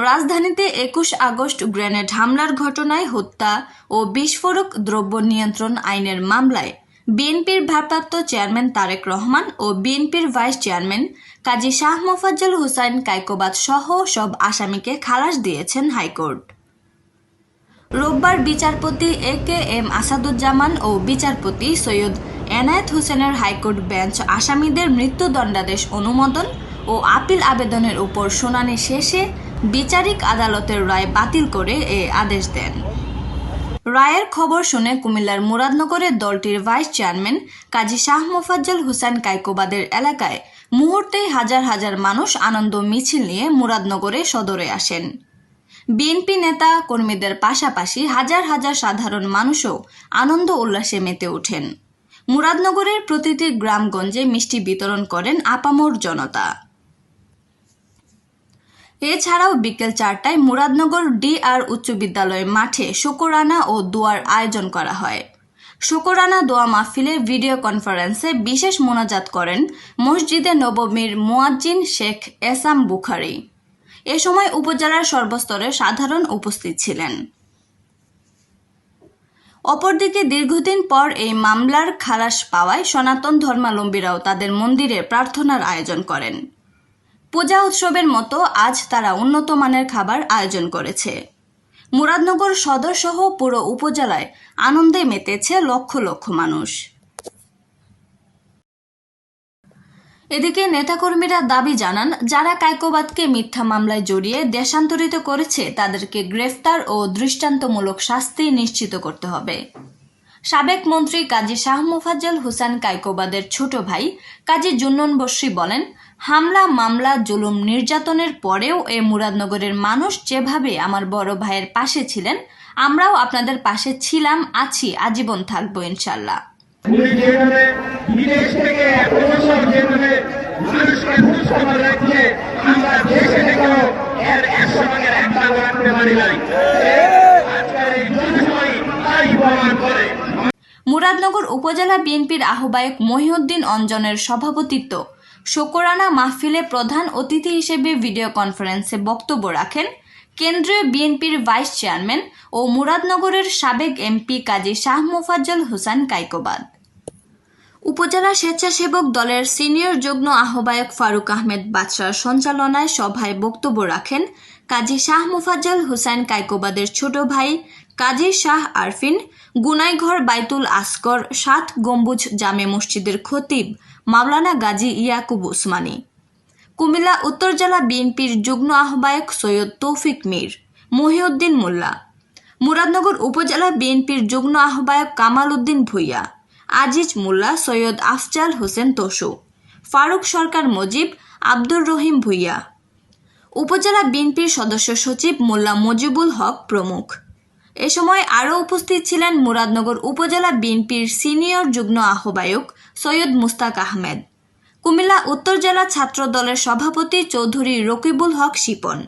রাজধানীতে একুশ August grenade হামলার ঘটনায় হত্যা ও বিস্ফোরক দ্রব্য নিয়ন্ত্রণ আইনের মামলায় বিএনপির ভারপ্রাপ্ত চেয়ারম্যান তারেক রহমান ও বিএনপির ভাইস চেয়ারম্যান কাজী শাহ মোফাজ্জল হুসাইন কাইকোবাদ সহ সব আসামিকে খালাস দিয়েছেন হাইকোর্ট। রোববার বিচারপতি এ কে এম আসাদুজ্জামান ও বিচারপতি সৈয়দ এনায়েত হোসেনের হাইকোর্ট বেঞ্চ আসামিদের মৃত্যুদণ্ডাদেশ অনুমোদন ও আপিল আবেদনের উপর শুনানি শেষে বিচারিক আদালতের রায় বাতিল করে এ আদেশ দেন। রায়ের খবর শুনে কুমিল্লার মুরাদনগরের দলটির ভাইস চেয়ারম্যান কাজী শাহ মোফাজ্জল হুসেন কাইকোবাদের এলাকায় মুহূর্তেই হাজার হাজার মানুষ আনন্দ মিছিল নিয়ে মুরাদনগরে সদরে আসেন। বিএনপি নেতা কর্মীদের পাশাপাশি হাজার হাজার সাধারণ মানুষও আনন্দ উল্লাসে মেতে ওঠেন। মুরাদনগরের প্রতিটি গ্রামগঞ্জে মিষ্টি বিতরণ করেন আপামর জনতা। এছাড়াও বিকেল চারটায় মুরাদনগর ডিআর উচ্চ বিদ্যালয় মাঠে শুকরানা ও দোয়ার আয়োজন করা হয়। শুকরানা দোয়া মাহফিলে ভিডিও কনফারেন্সে বিশেষ মোনাজাত করেন মসজিদে নবমীর মুয়াজ্জিন শেখ এসাম বুখারি। এ সময় উপজেলার সর্বস্তরে সাধারণ উপস্থিত ছিলেন। অপরদিকে দীর্ঘদিন পর এই মামলার খালাস পাওয়ায় সনাতন ধর্মাবলম্বীরাও তাদের মন্দিরে প্রার্থনার আয়োজন করেন। পূজা উৎসবের মতো আজ তারা উন্নত মানের খাবার আয়োজন করেছে। মুরাদনগর সদর সহ পুরো উপজেলায় আনন্দে মেতেছে লক্ষ লক্ষ মানুষ। এদিকে নেতাকর্মীরা দাবি জানান, যারা কায়কোবাদকে মিথ্যা মামলায় জড়িয়ে দেশান্তরিত করেছে, তাদেরকে গ্রেফতার ও দৃষ্টান্তমূলক শাস্তি নিশ্চিত করতে হবে। সাবেক মন্ত্রী কাজী শাহ মোফাজ্জল হুসান কায়কোবাদের ছোট ভাই কাজী জুন্নন বসরি বলেন হামলা মামলা জুলুম নির্যাতনের পরেও এ মুরাদনগরের মানুষ যেভাবে আমার বড় ভাইয়ের পাশে ছিলেন আমরাও আপনাদের পাশে ছিলাম আছি আজীবন থাকব ইনশাল্লাহ। মুরাদনগর উপজেলা বিএনপির আহ্বায়ক মহিউদ্দিন অঞ্জনের সভাপতিত্ব শোকরানা মাহফিলে প্রধান অতিথি হিসেবে ভিডিও কনফারেন্সে বক্তব্য রাখেন কেন্দ্রীয় বিএনপির ভাইস চেয়ারম্যান ও মুরাদনগরের সাবেক এমপি কাজী শাহ মোফাজ্জল হোসেন কাইকোবাদ। উপজেলা স্বেচ্ছাসেবক দলের সিনিয়র যুগ্ম আহ্বায়ক ফারুক আহমেদ বাদশার সঞ্চালনায় সভায় বক্তব্য রাখেন কাজী শাহ মুফাজ্জল হুসাইন কাইকোবাদের ছোট ভাই কাজী শাহ আরফিন, গুনাইঘর বাইতুল আসকর সাত গম্বুজ জামে মসজিদের খতিব মাওলানা গাজী ইয়াকুব উসমানী। কুমিল্লা, উত্তর জেলা বিএনপির যুগ্ম আহ্বায়ক সৈয়দ তৌফিক মীর, মহিউদ্দিন মোল্লা। মুরাদনগর উপজেলা বিএনপির যুগ্ম আহ্বায়ক কামাল উদ্দিন ভুইয়া, আজিজ মোল্লা, সৈয়দ আফজাল হোসেন তোষু, ফারুক সরকার মজিব, আব্দুর রহিম ভুইয়া। উপজেলা বিএনপির সদস্য সচিব মোল্লা মজিবুল হক প্রমুখ। এ সময় আরও উপস্থিত ছিলেন মুরাদনগর উপজেলা বিএনপির সিনিয়র যুগ্ম আহ্বায়ক সৈয়দ মুস্তাক আহমেদ। কুমিল্লা উত্তর জেলা ছাত্র দলের সভাপতি চৌধুরী রকিবুল হক শিপন।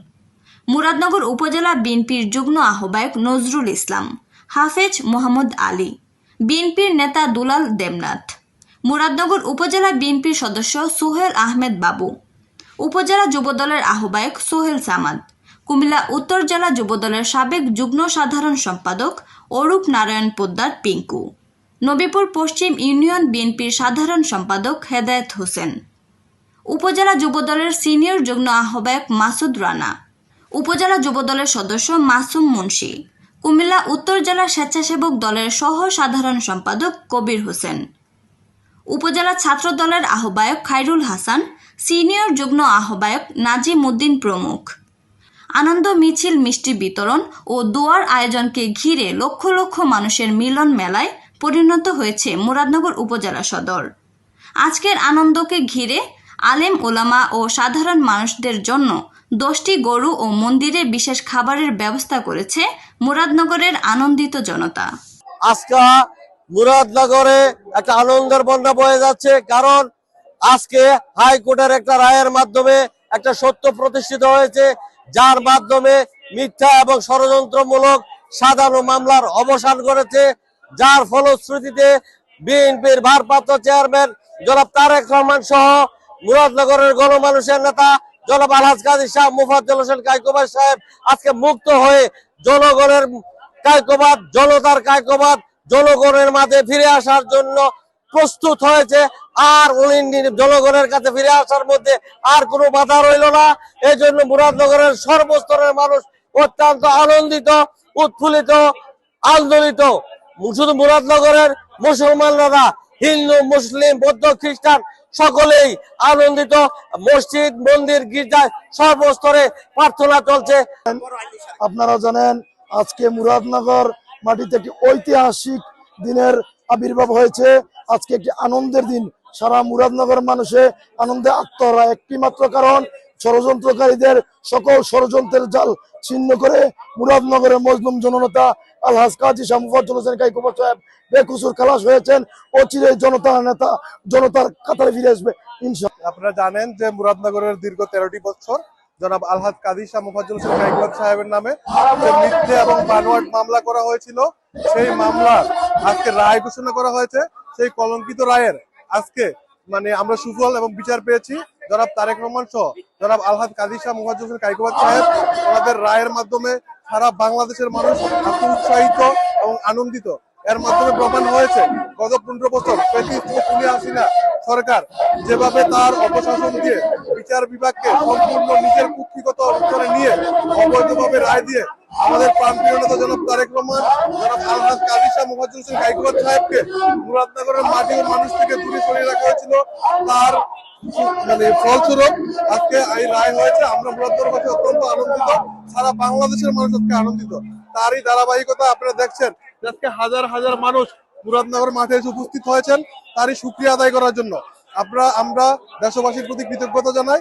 মুরাদনগর উপজেলা বিএনপির যুগ্ম আহ্বায়ক নজরুল ইসলাম। হাফেজ মোহাম্মদ আলী। বিএনপির নেতা দুলাল দেবনাথ। মুরাদনগর উপজেলা বিএনপির সদস্য সোহেল আহমেদ বাবু। উপজেলা যুবদলের আহ্বায়ক সোহেল সামাদ। কুমিল্লা উত্তর জেলা যুবদলের সাবেক যুগ্ম সাধারণ সম্পাদক অরূপ নারায়ণ পোদ্দার পিঙ্কু। নবীপুর পশ্চিম ইউনিয়ন বিএনপির সাধারণ সম্পাদক হেদায়েত হোসেন। উপজেলা যুবদলের সিনিয়র যুগ্ম আহ্বায়ক মাসুদ রানা। উপজেলা যুবদলের সদস্য মাসুম মুন্সি। কুমিল্লা উত্তর জেলা স্বেচ্ছাসেবক দলের সহ সাধারণ সম্পাদক কবির হোসেন। উপজেলা ছাত্র দলের আহ্বায়ক খাইরুল হাসান, সিনিয়র যুগ্ম আহ্বায়ক নাজিম উদ্দিন প্রমুখ। আনন্দ মিছিল মিষ্টি বিতরণ ও দোয়ার আয়োজনকে ঘিরে লক্ষ লক্ষ মানুষের মিলন মেলায় পরিণত হয়েছে মুরাদনগর উপজেলা সদর। আজকের আনন্দকে ঘিরে আলেম ওলামা ও সাধারণ মানুষদের জন্য দশটি গরু ও মন্দিরে বিশেষ খাবারের ব্যবস্থা করেছে মুরাদনগরের আনন্দিত জনতা। আজকে মুরাদনগরে একটা আনন্দের বন্যা বয়ে যাচ্ছে, কারণ আজকে হাইকোর্টের একটা রায়ের মাধ্যমে একটা সত্য প্রতিষ্ঠিত হয়েছে, যার মাধ্যমে মিথ্যা এবং ষড়যন্ত্রমূলক সাধারণ মামলার অবসান করেছে যার ফলশ্রুতিতে বিএনপির ভারপ্রাপ্ত চেয়ারম্যান জনাব তারেক রহমান সহ মুরাদনগরের গণমানুষের নেতা জনাব আলহাজ কাজী শাহ মুফাজ্জল হোসেন কাইকোবাদ সাহেব আজকে মুক্ত হয়ে জনগণের কাইকোবাদ, জনতার কাইকোবাদ, জনগণের মাঝে ফিরে আসার জন্য প্রস্তুত হয়েছে। আর জনগণের কাছে ফিরে আসার মধ্যে আর কোনো বাধা রইল না। এই জন্য মুরাদনগরের সর্বস্তরের মানুষ অত্যন্ত আনন্দিত, উৎফুল্লিত, আন্দোলিত। শুধু মুরাদনগরের মুসলমানরা হিন্দু, মুসলিম, বৌদ্ধ, খ্রিস্টান, সকলেই আনন্দিত। মসজিদ, মন্দির, গির্জায় সর্বস্তরে প্রার্থনা চলছে। আপনারা জানেন, আজকে মুরাদনগর মাটিতে একটি ঐতিহাসিক দিনের আবির্ভাব হয়েছে। আজকে একটি আনন্দের দিন। সারা মুরাদনগর মানুষে আনন্দে আত্মহারা। একটি মাত্র কারণ ষড়যন্ত্রকারীদের সকল ষড়যন্ত্রের জাল ছিন্ন করে মুরাদনগরের মজলুম জননেতা আলহাজ কাজী শামুফাজ্জল হোসেন কাইকুবর সাহেব বেকুসুর খালাস হয়েছেন। অচিরে জনতার নেতা, জনতার কাতারে ফিরে আসবে আপনারা জানেন যে মুরাদনগরের দীর্ঘ তেরোটি বছর জনাব আলহাদ কাদি শাহ মুফাজ্জল হোসেন সাহেবের নামে মিথ্যে এবং বানোয়াট মামলা করা হয়েছিল, সেই মামলার আজকে রায় ঘোষণা করা হয়েছে। সেই কলঙ্কিত রায়ের আজকে মানে আমরা সুফল এবং বিচার পেয়েছি। জনাব তারেক রহমান সহ জনাব আলহাদ কাদি শাহ মুফাজ্জল হোসেন গাইকবাদ সাহেব ওনাদের রায়ের মাধ্যমে সারা বাংলাদেশের মানুষ উৎসাহিত এবং আনন্দিত। এর মাধ্যমে প্রমাণ হয়েছে, গত পনেরো বছর প্রেসিডেন্ট হাসিনা সরকার যেভাবে তার অপশাসন দিয়ে বিচার বিভাগকে সম্পূর্ণ নিজের কুক্ষিগত অবস্থানে নিয়ে অবৈধভাবে রায় দিয়ে আমাদের প্রান্তীয় নেতা জনাব তারেক রহমান, জনাব আলহাজ কাজী শাহ মুফাজ্জল হোসেন গাইকুবাদ সাহেবকে মুরাদনগরের মাটি মানুষ থেকে দূরে সরিয়ে রাখা হয়েছিল। তার মানে ফলস্বরূপ আজকে এই রায় হয়েছে। আমরা মুরাদনগর কাছে অত্যন্ত আনন্দিত। সারা বাংলাদেশের মানুষ আজকে আনন্দিত। তারই ধারাবাহিকতা আপনারা দেখছেন আজকে হাজার হাজার মানুষ মুরাদনগর মাঠে এসে উপস্থিত হয়েছেন। তারই সুক্রিয়া আদায় করার জন্য। আমরা আমরা দেশবাসীর প্রতি কৃতজ্ঞতা জানাই।